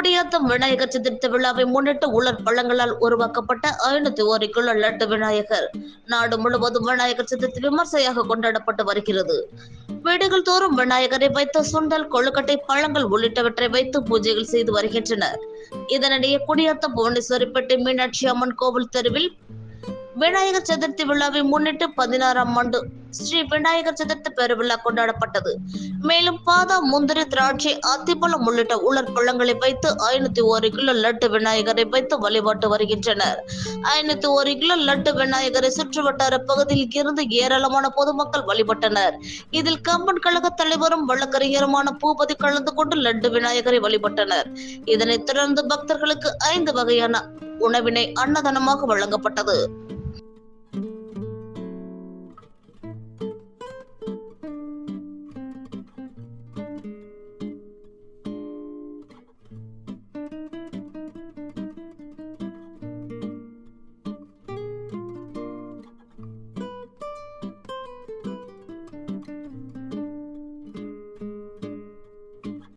குடியாத்தம் விநாயகர் சதுர்த்தி விழாவை முன்னிட்டு உலர் பழங்களால் உருவாக்கப்பட்ட ஐநூத்தி ஒரு கிலோ லட்டு விநாயகர். நாடு முழுவதும் விநாயகர் சதுர்த்தி விமர்சையாக கொண்டாடப்பட்டு வருகிறது. வீடுகள் தோறும் விநாயகரை வைத்து சுண்டல் கொழுக்கட்டை பழங்கள் உள்ளிட்டவற்றை வைத்து பூஜைகள் செய்து வருகின்றனர். இதனிடையே குடியாத்தம் புவனேஸ்வரிப்பேட்டை மீனாட்சி அம்மன் கோவில் தெருவில் விநாயகர் சதுர்த்தி விழாவை முன்னிட்டு பதினாறாம் ஆண்டு ஸ்ரீ விநாயகர் சதுர்த்தி பெருவிழா கொண்டாடப்பட்டது. மேலும் பாதாம் முந்திரி திராட்சை அத்திப்பழம் உள்ளிட்ட உலர் பழங்களை வைத்து ஐநூத்தி ஒரு கிலோ லட்டு விநாயகரை வைத்து வழிபாட்டு வருகின்றனர். ஐநூத்தி ஒரு கிலோ லட்டு விநாயகரை சுற்றுவட்டார பகுதியில் இருந்து ஏராளமான பொதுமக்கள் வழிபட்டனர். இதில் கம்பன் கழக தலைவரும் வழக்கறிஞருமான பூபதி கலந்து கொண்டு லட்டு விநாயகரை வழிபட்டனர். இதனைத் தொடர்ந்து பக்தர்களுக்கு ஐந்து வகையான உணவினை அன்னதானமாக வழங்கப்பட்டது.